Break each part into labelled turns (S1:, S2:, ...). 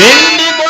S1: Bendito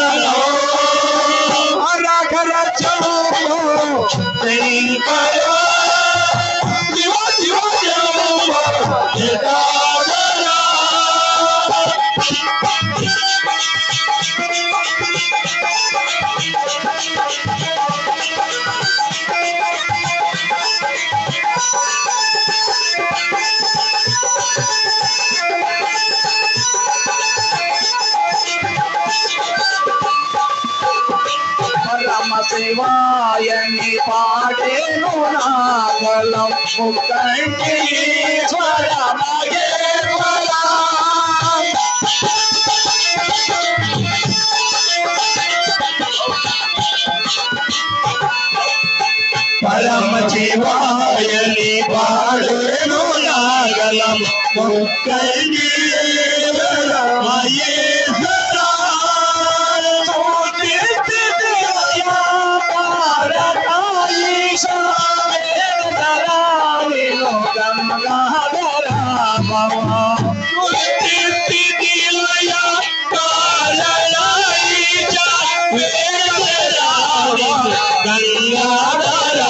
S1: Thank you. శివాయని పాడేను నాగలం. ముక్కంటి పరమ శివాయని పాడేను నాగలం. ముక్కంటి గంగాధరా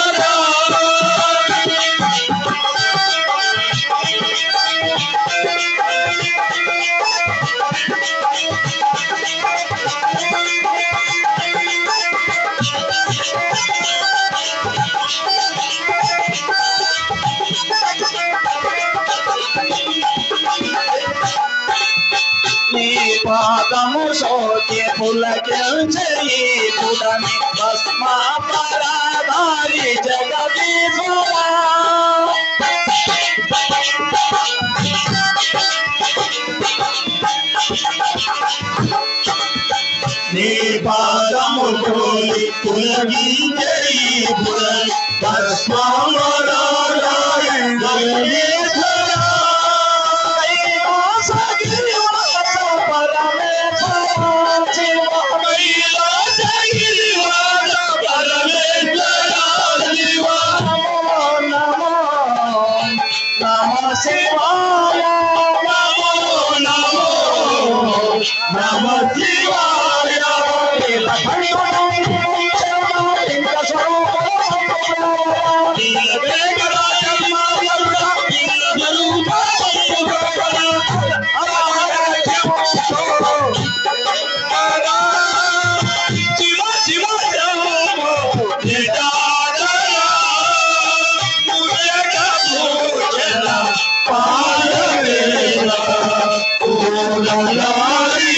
S1: పదము సోకే పులకెల్చరి పుడని భస్మా పరాధారి జగదీశ్వరా నీ పాదము పోలి పులగించరి పుల భస్మా ফুলালারি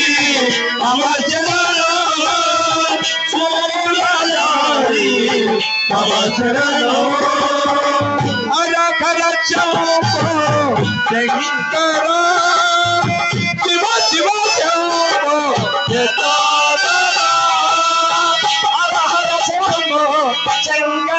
S2: আমার চেনালার
S1: ফুলালারি আমার চেনালো আরা
S2: খারা চৌপ দেখি তারা জীব জীব চৌপ
S1: যেতা আরা হারা ফুলম চেঙ্গা